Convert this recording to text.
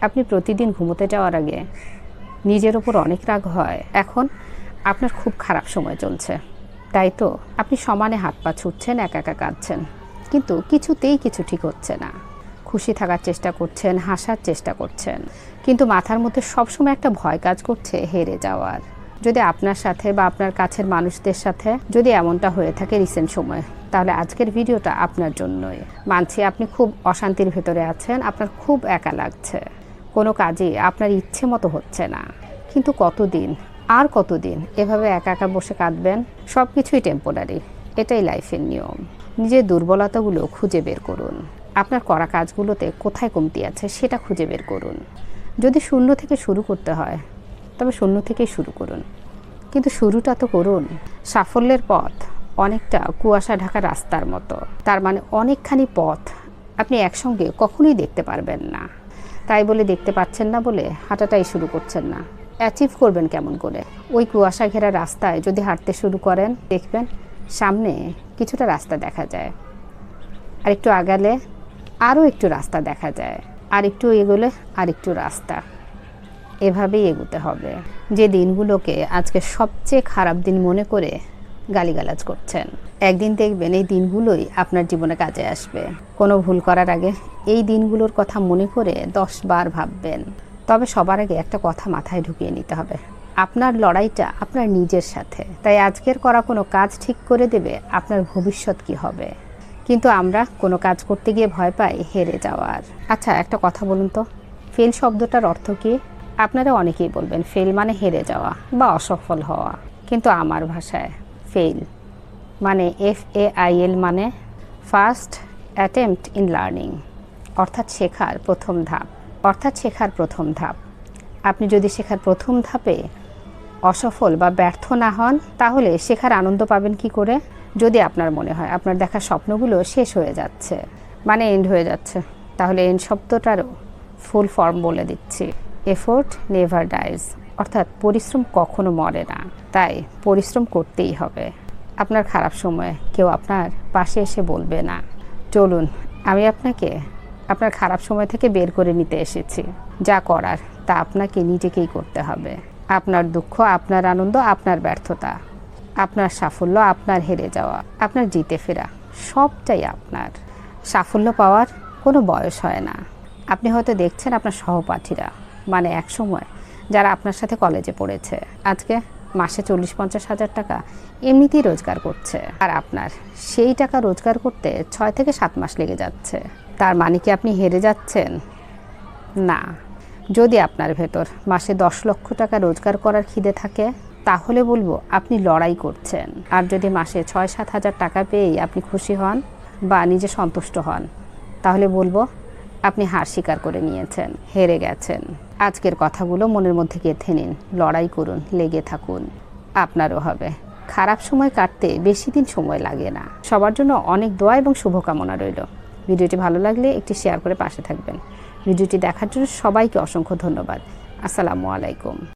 আপনি প্রতিদিন ঘুমোতে যাওয়ার আগে নিজের ওপর অনেক রাগ হয়। এখন আপনার খুব খারাপ সময় চলছে। তাই তো, আপনি সমানে হাত পা ছুটছেন একা একা কাঁদছেন। কিন্তু কিছুতেই কিছু ঠিক হচ্ছে না। খুশি থাকার চেষ্টা করছেন, হাসার চেষ্টা করছেন। কিন্তু মাথার মধ্যে সবসময় একটা ভয় কাজ করছে হেরে যাওয়ার। যদি আপনার সাথে বা আপনার কাছের মানুষদের সাথে যদি এমনটা হয়ে থাকে রিসেন্ট সময়ে, তাহলে আজকের ভিডিওটা আপনার জন্যই। মানছি আপনি খুব অশান্তির ভেতরে আছেন, আপনার খুব একা লাগছে। কোনো কাজে আপনার ইচ্ছে মতো হচ্ছে না। কিন্তু কতদিন, আর কতদিন এভাবে একা একা বসে কাঁদবেন? সব কিছুই টেম্পোরারি এটাই লাইফের নিয়ম। নিজের দুর্বলতাগুলো খুঁজে বের করুন। আপনার করা কাজগুলোতে কোথায় কমতি আছে সেটা খুঁজে বের করুন। যদি শূন্য থেকে শুরু করতে হয়, তবে শূন্য থেকেই শুরু করুন। কিন্তু শুরুটা তো করুন। সাফল্যের পথ অনেকটা কুয়াশা ঢাকা রাস্তার মতো। তার মানে অনেকখানি পথ আপনি একসঙ্গে কখনোই দেখতে পারবেন না। তাই বলে দেখতে পাচ্ছেন না বলে হাঁটাটাই শুরু করছেন না। অ্যাচিভ করবেন কেমন করে? ওই কুয়াশা ঘেরা রাস্তায় যদি হাঁটতে শুরু করেন, দেখবেন সামনে কিছুটা রাস্তা দেখা যায়। আর একটু আগালে আরও একটু রাস্তা দেখা যায়। আর একটু এগোলে আর একটু রাস্তা। এভাবেই এগোতে হবে। যে দিনগুলোকে আজকে সবচেয়ে খারাপ দিন মনে করে গালিগালাজ করছেন। একদিন দেখবেন এই দিনগুলোই আপনার জীবনে কাজে আসবে। কোনো ভুল করার আগে এই দিনগুলোর কথা মনে করে দশ বার ভাববেন। তবে সবার আগে একটা কথা মাথায় ঢুকিয়ে নিতে হবে। আপনার লড়াইটা আপনার নিজের সাথে। তাই আজকের করা কোনো কাজ ঠিক করে দেবে আপনার ভবিষ্যৎ কি হবে। কিন্তু আমরা কোনো কাজ করতে গিয়ে ভয় পাই হেরে যাওয়ার। আচ্ছা একটা কথা বলুন তো। ফেল শব্দটার অর্থ কি? আপনারা অনেকেই বলবেন, ফেল মানে হেরে যাওয়া বা অসফল হওয়া। কিন্তু আমার ভাষায় ফেল মানে এফ এ আই এল মানে ফার্স্ট অ্যাটেম্পট ইন লার্নিং অর্থাৎ শেখার প্রথম ধাপ, অর্থাৎ শেখার প্রথম ধাপ। আপনি যদি শেখার প্রথম ধাপে অসফল বা ব্যর্থ না হন, তাহলে শেখার আনন্দ পাবেন কি করে? যদি আপনার মনে হয়, আপনার দেখা স্বপ্নগুলো শেষ হয়ে যাচ্ছে মানে এন্ড হয়ে যাচ্ছে, তাহলে এন্ড শব্দটারও ফুল ফর্ম বলে দিচ্ছি। এফোর্ট নেভার ডাইজ অর্থাৎ পরিশ্রম কখনো মরে না। তাই পরিশ্রম করতেই হবে। আপনার খারাপ সময়ে কেউ আপনার পাশে এসে বলবে না। চলুন, আমি আপনাকে আপনার খারাপ সময় থেকে বের করে নিতে এসেছি। যা করার, তা আপনাকে নিজেকেই করতে হবে। আপনার দুঃখ, আপনার আনন্দ, আপনার ব্যর্থতা, আপনার সাফল্য, আপনার হেরে যাওয়া, আপনার জিতে ফেরা, সবটাই আপনার। সাফল্য পাওয়ার কোনো বয়স হয় না। আপনি হয়তো দেখছেন আপনার সহপাঠীরা মানে এক সময় যারা আপনার সাথে কলেজে পড়েছে। আজকে মাসে চল্লিশ পঞ্চাশ হাজার টাকা এমনিতেই রোজগার করছে। আর আপনার সেই টাকা রোজগার করতে ছয় থেকে সাত মাস লেগে যাচ্ছে। তার মানে কি আপনি হেরে যাচ্ছেন? না। যদি আপনার ভেতর মাসে দশ লক্ষ টাকা রোজগার করার খিদে থাকে, তাহলে বলব আপনি লড়াই করছেন। আর যদি মাসে ছয় সাত হাজার টাকা পেয়েই আপনি খুশি হন বা নিজে সন্তুষ্ট হন, তাহলে বলব আপনি হার স্বীকার করে নিয়েছেন, হেরে গেছেন। আজকের কথাগুলো মনের মধ্যে গেঁথে নিন। লড়াই করুন, লেগে থাকুন। আপনারও হবে। খারাপ সময় কাটতে বেশি দিন সময় লাগে না। সবার জন্য অনেক দোয়া এবং শুভকামনা রইল। ভিডিওটি ভালো লাগলে একটি শেয়ার করে পাশে থাকবেন। ভিডিওটি দেখার জন্য সবাইকে অসংখ্য ধন্যবাদ। আসসালামু আলাইকুম।